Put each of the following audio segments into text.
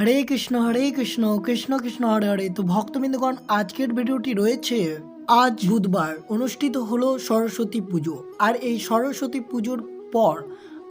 হরে কৃষ্ণ হরে কৃষ্ণ কৃষ্ণ কৃষ্ণ, হরে হরে। তো ভক্তবৃন্দগণ, আজকের ভিডিওটি রয়েছে আজ বুধবার, অনুষ্ঠিত হলো সরস্বতী পুজো। আর এই সরস্বতী পুজোর পর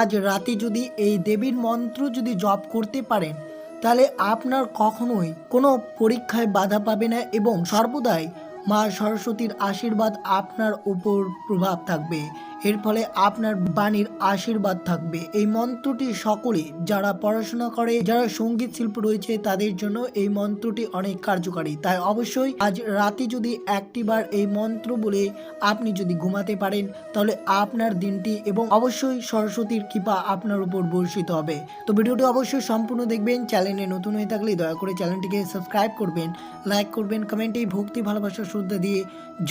আজ রাতে যদি এই দেবীর মন্ত্র যদি জপ করতে পারেন, তাহলে আপনার কখনোই কোনো পরীক্ষায় বাধা পাবে না এবং সর্বদাই মা সরস্বতীর আশীর্বাদ আপনার উপর প্রভাব থাকবে। এর ফলে আপনার বাণীর আশীর্বাদ থাকবে। এই মন্ত্রটি সকলে যারা পড়াশোনা করে, যারা সংগীত শিল্প রয়েছে, তাদের জন্য এই মন্ত্রটি অনেক কার্যকারী। তাই অবশ্যই আজ রাতে যদি একটিবার এই মন্ত্র বলে আপনি যদি ঘুমাতে পারেন, তাহলে আপনার দিনটি এবং অবশ্যই সরস্বতীর কৃপা আপনার উপর বর্ষিত হবে। তো ভিডিওটি অবশ্যই সম্পূর্ণ দেখবেন, চ্যানেলে নতুন হয়ে থাকলে দয়া করে চ্যানেলটিকে সাবস্ক্রাইব করবেন, লাইক করবেন, কমেন্টে ভক্তি, ভালোবাসা, শ্রদ্ধা দিয়ে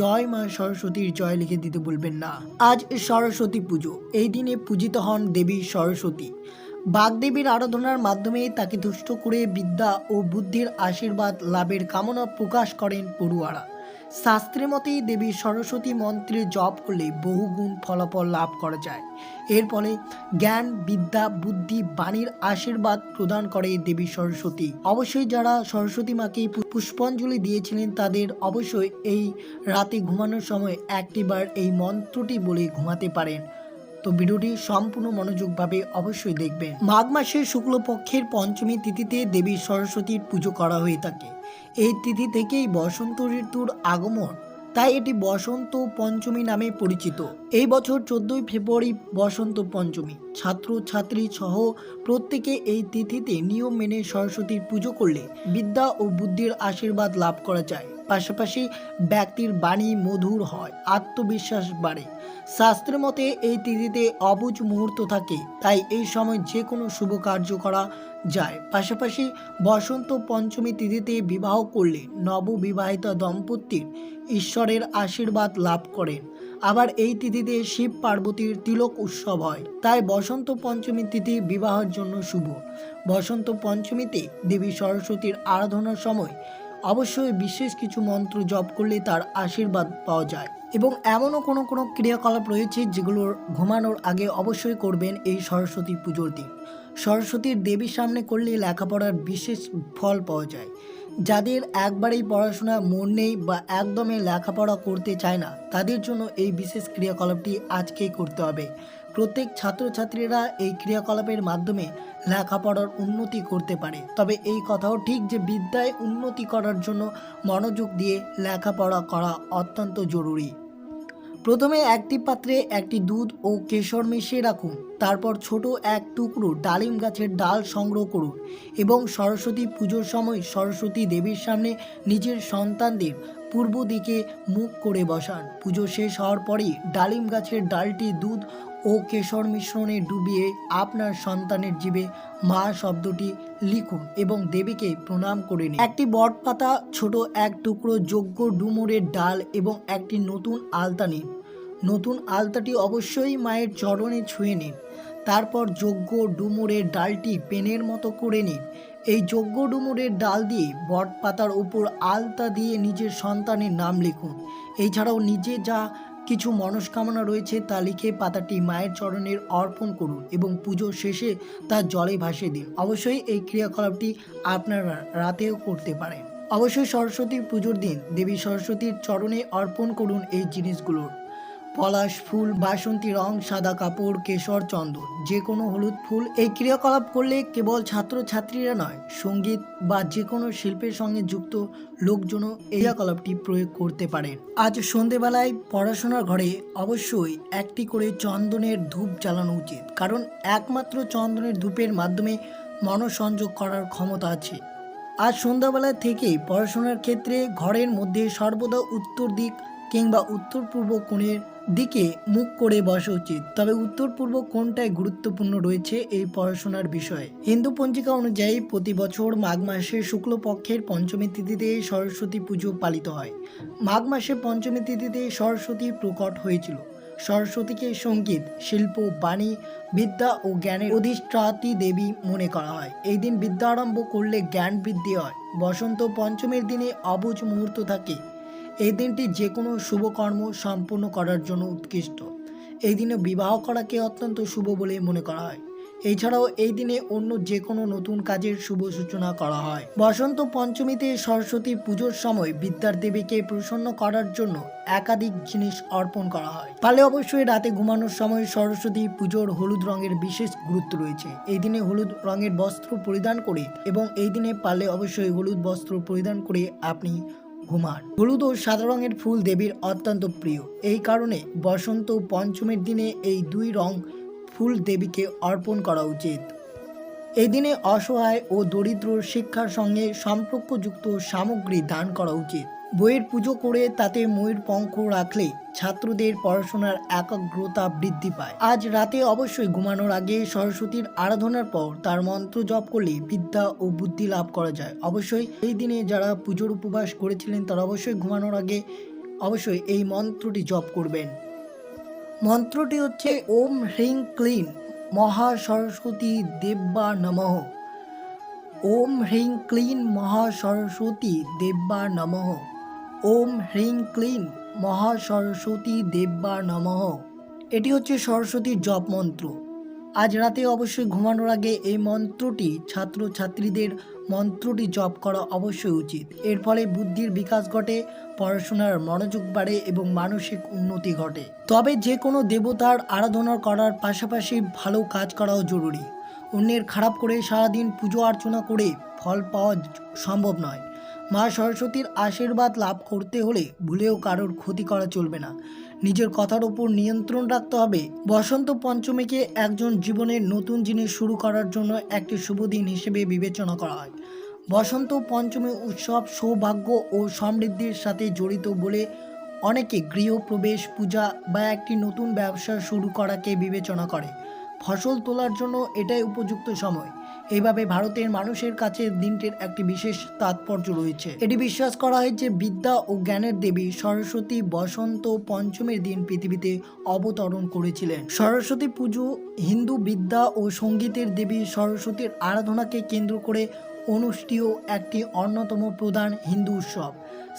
জয় মা সরস্বতীর জয় লিখে দিতে বলবেন না। আজ সরস্বতী পুজো। এই দিনে পূজিত হন দেবী সরস্বতী। বাগদেবীর আরাধনার মাধ্যমে তাকে তুষ্ট করে বিদ্যা ও বুদ্ধির আশীর্বাদ লাভের কামনা প্রকাশ করেন পড়ুয়ারা। শাস্ত্রের মতে দেবী সরস্বতী মন্ত্রে জপ করলে বহুগুণ ফলাফল লাভ করা যায়। এর ফলে জ্ঞান, বিদ্যা, বুদ্ধি, বাণীর আশীর্বাদ প্রদান করে দেবী সরস্বতী। অবশ্যই যারা সরস্বতী মাকে পুষ্পাঞ্জলি দিয়েছিলেন তাদের অবশ্যই এই রাতে ঘুমানোর সময় একটিবার এই মন্ত্রটি বলে ঘুমাতে পারেন। তো ভিডিওটি সম্পূর্ণ মনোযোগভাবে অবশ্যই দেখবেন। মাঘ মাসের শুক্লপক্ষের পঞ্চমী তিথিতে দেবী সরস্বতীর পুজো করা হয়ে থাকে। এই তিথি থেকেই বসন্ত ঋতুর আগমন। তাই এটি বসন্ত পঞ্চমী নামে পরিচিত। এই বছর চোদ্দই ফেব্রুয়ারি বসন্ত পঞ্চমী। ছাত্র ছাত্রী সহ প্রত্যেকে এই তিথিতে নিয়ম মেনে সরস্বতীর পুজো করলে বিদ্যা ও বুদ্ধির আশীর্বাদ লাভ করা যায়। পাশাপাশি ব্যক্তির বাণী মধুর হয়, আত্মবিশ্বাস বাড়ে। শাস্ত্রের মতে এই তিথিতে অবুজ মুহূর্ত থাকে, তাই এই সময় যে কোনো শুভ কার্য করা যায়। পাশাপাশি বসন্ত পঞ্চমী তিথিতে বিবাহ করলে নববিবাহিত দম্পতির ঈশ্বরের আশীর্বাদ লাভ করেন। আবার এই তিথিতে শিব পার্বতীর তিলক উৎসব হয়। তাই বসন্ত পঞ্চমী তিথি বিবাহের জন্য শুভ। বসন্ত পঞ্চমীতে দেবী সরস্বতীর আরাধনার সময় অবশ্যই বিশেষ কিছু মন্ত্র জপ করলে তার আশীর্বাদ পাওয়া যায়। এবং এমনও কোনো কোনো ক্রিয়াকলাপ রয়েছে যেগুলোর ঘুমানোর আগে অবশ্যই করবেন এই সরস্বতী পুজোর দিন। সরস্বতীর দেবীর সামনে করলে লেখাপড়ার বিশেষ ফল পাওয়া যায়। যাদের একবারেই পড়াশোনা মন নেই বা একদমই লেখাপড়া করতে চায় না, তাদের জন্য এই বিশেষ ক্রিয়াকলাপটি আজকেই করতে হবে। প্রত্যেক ছাত্রছাত্রীরা এই ক্রিয়াকলাপের মাধ্যমে লেখাপড়ার উন্নতি করতে পারে। তবে এই কথাও ঠিক যে বিদ্যায় উন্নতি করার জন্য মনোযোগ দিয়ে লেখাপড়া করা অত্যন্ত জরুরি। প্রথমে একটি পাত্রে একটি দুধ ও কেশর মিশিয়ে রাখুন। তারপর ছোট এক টুকরো ডালিম গাছের ডাল সংগ্রহ করুন এবং সরস্বতী পুজোর সময় সরস্বতী দেবীর সামনে নিজের সন্তানদের পূর্ব দিকে মুখ করে বসান। পুজো শেষ হওয়ার পরেই ডালিম গাছের ডালটি দুধ ও কেশর মিশ্রণে ডুবিয়ে আপনার সন্তানের জীবে মা শব্দটি লিখুন এবং দেবীকে প্রণাম করে নিন। একটি বট পাতা ছোট এক টুকরো যোগ্য ডুমুরের ডাল এবং একটি নতুন আলতা নিন। নতুন আলতাটি অবশ্যই মায়ের চরণে ছুঁয়ে নিন। তারপর যোগ্য ডুমুরের ডালটি পেনের মতো করে নিন। এই যোগ্য ডুমুরের ডাল দিয়ে বট পাতার উপর আলতা দিয়ে নিজের সন্তানের নাম লিখুন। এছাড়াও নিজে যা কিছু মনস্কামনা রয়েছে তা লিখে পাতাটি মায়ের চরণের অর্পণ করুন এবং পুজো শেষে তা জলে ভাসিয়ে দিন। অবশ্যই এই ক্রিয়াকলাপটি আপনারা রাতেও করতে পারেন। অবশ্যই সরস্বতী পুজোর দিন দেবী সরস্বতীর চরণে অর্পণ করুন এই জিনিসগুলোর পলাশ ফুল, বাসন্তী রং, সাদা কাপড়, কেশর, চন্দন। যে কোনো হলুদ ফুল। এই ক্রিয়াকলাপ করলে কেবল ছাত্রছাত্রীরা নয়, সংগীত বা যে কোনো শিল্পের সঙ্গে যুক্ত লোকজনও এই ক্রিয়াকলাপটি প্রয়োগ করতে পারেন আজ সন্ধেবেলায় পড়াশোনার ঘরে অবশ্যই একটি করে চন্দনের ধূপ জ্বালানো উচিত। কারণ একমাত্র চন্দনের ধূপের মাধ্যমে মনসংযোগ করার ক্ষমতা আছে। আজ সন্ধ্যাবেলা থেকেই পড়াশোনার ক্ষেত্রে ঘরের মধ্যে সর্বদা উত্তর দিক কিংবা উত্তর পূর্ব কোণের দিকে মুখ করে বসা উচিত। তবে উত্তর পূর্ব কোণটাই গুরুত্বপূর্ণ রয়েছে এই পড়াশোনার বিষয়ে। হিন্দু পঞ্জিকা অনুযায়ী প্রতি বছর মাঘ মাসে শুক্লপক্ষের পঞ্চমী তিথিতে সরস্বতী পুজো পালিত হয়। মাঘ মাসে পঞ্চমী তিথিতে সরস্বতী প্রকট হয়েছিল। সরস্বতীকে সংগীত, শিল্প, বাণী, বিদ্যা ও জ্ঞানের অধিষ্ঠাত্রী দেবী মনে করা হয়। এই দিন বিদ্যা আরম্ভ করলে জ্ঞান বৃদ্ধি হয়। বসন্ত পঞ্চমীর দিনে অবুজ মুহূর্ত থাকে। এই দিনটি যে কোনো শুভকর্ম সম্পূর্ণ করার জন্য উৎকৃষ্ট। এই দিনে বিবাহ করাকে অত্যন্ত শুভ বলে মনে করা হয়। এছাড়াও এই দিনে অন্য যে কোনো নতুন কাজের শুভ সূচনা করা হয়। বসন্ত পঞ্চমীতে সরস্বতী পুজোর সময় বিদ্যার দেবীকে প্রসন্ন করার জন্য একাধিক জিনিস অর্পণ করা হয়। পালে অবশ্যই রাতে ঘুমানোর সময় সরস্বতী পুজোর হলুদ রঙের বিশেষ গুরুত্ব রয়েছে। এই দিনে হলুদ রঙের বস্ত্র পরিধান করে এবং এই দিনে পারলে অবশ্যই হলুদ বস্ত্র পরিধান করে আপনি ঘুমান হলুদ ও সাদা রঙের ফুল দেবীর অত্যন্ত প্রিয়। এই কারণে বসন্ত পঞ্চমীর দিনে এই দুই রং ফুল দেবীকে অর্পণ করা উচিত। এই দিনে অসহায় ও দরিদ্র শিক্ষার সঙ্গে সম্পর্কযুক্ত সামগ্রী দান করা উচিত। বইয়ের পুজো করে তাতে ময়ূর পঙ্খ রাখলে ছাত্রদের পড়াশোনার একাগ্রতা বৃদ্ধি পায়। আজ রাতে অবশ্যই ঘুমানোর আগে সরস্বতীর আরাধনার পর তার মন্ত্র জপ করলে বিদ্যা ও বুদ্ধি লাভ করা যায়। অবশ্যই এই দিনে যারা পুজোর উপবাস করেছিলেন তারা অবশ্যই ঘুমানোর আগে অবশ্যই এই মন্ত্রটি জপ করবেন। মন্ত্রটি হচ্ছে ওম হ্রিং ক্লিন। মহা সরস্বতী দেব্যা নম। ওম হ্রিং ক্লিন মহা সরস্বতী দেব্যা নমঃ। ওম হ্রিং ক্লিন মহা সরস্বতী দেব্যা নম। এটি হচ্ছে সরস্বতীর জপ মন্ত্র। আজ রাতে অবশ্যই ঘুমানোর আগে এই মন্ত্রটি ছাত্র ছাত্রীদের মন্ত্রটি জপ করা অবশ্যই উচিত। এর ফলে বুদ্ধির বিকাশ ঘটে, পড়াশোনার মনোযোগ বাড়ে এবং মানসিক উন্নতি ঘটে। তবে যে কোনো দেবতার আরাধনা করার পাশাপাশি ভালো কাজ করাও জরুরি। অন্যের খারাপ করে সারাদিন পুজো অর্চনা করে ফল পাওয়া সম্ভব নয়। মা সরস্বতীর আশীর্বাদ লাভ করতে হলে ভুলেও কারোর ক্ষতি করা চলবে না। নিজের কথার উপর নিয়ন্ত্রণ রাখতে হবে। বসন্ত পঞ্চমীকে একজন জীবনের নতুন জিনিস শুরু করার জন্য একটি শুভ দিন হিসেবে বিবেচনা করা হয়। বসন্ত পঞ্চমী উৎসব সৌভাগ্য ও সমৃদ্ধির সাথে জড়িত বলে অনেকে গৃহপ্রবেশ পূজা বা একটি নতুন ব্যবসা শুরু করাকে বিবেচনা করে। ফসল তোলার জন্য এটাই উপযুক্ত সময়। এইভাবে ভারতের মানুষের কাছে দিনটির একটি বিশেষ তাৎপর্য রয়েছে। এটি বিশ্বাস করা হয় যে বিদ্যা ও জ্ঞানের দেবী সরস্বতী বসন্ত পঞ্চমীর দিন পৃথিবীতে অবতরণ করেছিলেন। সরস্বতী পুজো হিন্দু বিদ্যা ও সঙ্গীতের দেবী সরস্বতীর আরাধনাকে কেন্দ্র করে অনুষ্ঠিত একটি অন্যতম প্রধান হিন্দু উৎসব।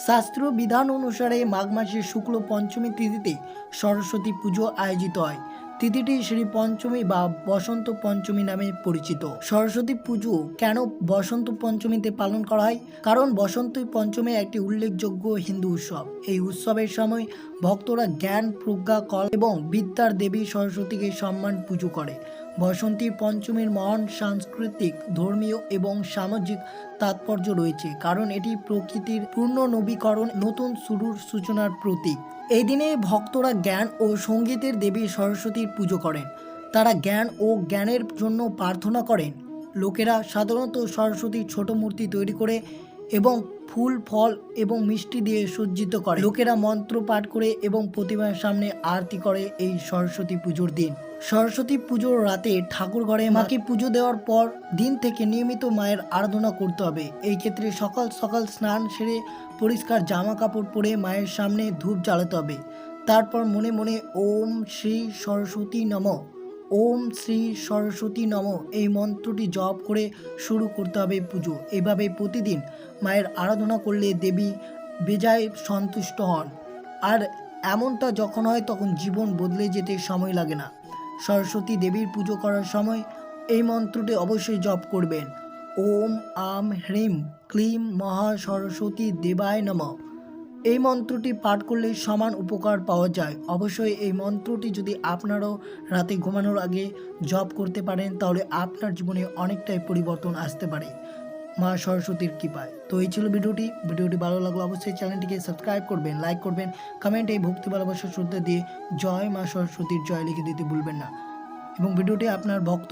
শাস্ত্রীয় বিধান অনুসারে মাঘ মাসের শুক্ল পঞ্চমী তিথিতে সরস্বতী পুজো আয়োজিত হয়। তিথিটি শ্রী পঞ্চমী বা বসন্ত পঞ্চমী নামে পরিচিত। সরস্বতী পুজো কেন বসন্ত পঞ্চমীতে পালন করা হয়? কারণ বসন্ত পঞ্চমী একটি উল্লেখযোগ্য হিন্দু উৎসব। এই উৎসবের সময় ভক্তরা জ্ঞান, প্রজ্ঞা, কল এবং বিদ্যার দেবী সরস্বতীকে সম্মান পুজো করে। বসন্তী পঞ্চমীর মহান সাংস্কৃতিক, ধর্মীয় এবং সামাজিক তাৎপর্য রয়েছে, কারণ এটি প্রকৃতির পূর্ণ নবীকরণ, নতুন শুরুর সূচনার প্রতীক। এই দিনে ভক্তরা জ্ঞান ও সঙ্গীতের দেবী সরস্বতীর পুজো করেন। তারা জ্ঞান ও জ্ঞানের জন্য প্রার্থনা করেন। লোকেরা সাধারণত সরস্বতীর ছোট মূর্তি তৈরি করে এবং ফুল, ফল এবং মিষ্টি দিয়ে সজ্জিত করে। লোকেরা মন্ত্র পাঠ করে এবং প্রতিমার সামনে আরতি করে এই সরস্বতী পুজোর দিন। সরস্বতী পুজোর রাতে ঠাকুর ঘরে মাকে পুজো দেওয়ার পর দিন থেকে নিয়মিত মায়ের আরাধনা করতে হবে। এই ক্ষেত্রে সকাল সকাল স্নান সেরে পরিষ্কার জামা কাপড় পরে মায়ের সামনে ধূপ জ্বালাতে হবে। তারপর মনে মনে ওম শ্রী সরস্বতী নম, ওম শ্রী সরস্বতী নম এই মন্ত্রটি জপ করে শুরু করতে হবে পুজো। এভাবে প্রতিদিন মায়ের আরাধনা করলে দেবী বেজায় সন্তুষ্ট হন। আর এমনটা যখন হয় তখন জীবন বদলে যেতে সময় লাগে না। সরস্বতী দেবীর পুজো করার সময় এই মন্ত্রটি অবশ্যই জপ করবেন। ওম, আম, হ্রিম, ক্লিম, মহা, সরস্বতী, দেবায় নমঃ। এই মন্ত্রটি পাঠ করলে সমান উপকার পাওয়া যায়। অবশ্যই এই মন্ত্রটি যদি আপনারও রাতে ঘুমানোর আগে জপ করতে পারেন, তাহলে আপনার জীবনে অনেকটাই পরিবর্তন আসতে পারে। মা সরস্বতীর কৃপায়। তো এই ছিল ভিডিওটি। ভিডিওটি ভালো লাগল অবশ্যই চ্যানেলটিকে সাবস্ক্রাইব করবেন, লাইক করবেন, কমেন্টে এই ভক্তি, ভালোবাসা, শ্রদ্ধা দিয়ে জয় মা সরস্বতীর জয় লিখে দিতে ভুলবেন না। এবং ভিডিওটি আপনার ভক্ত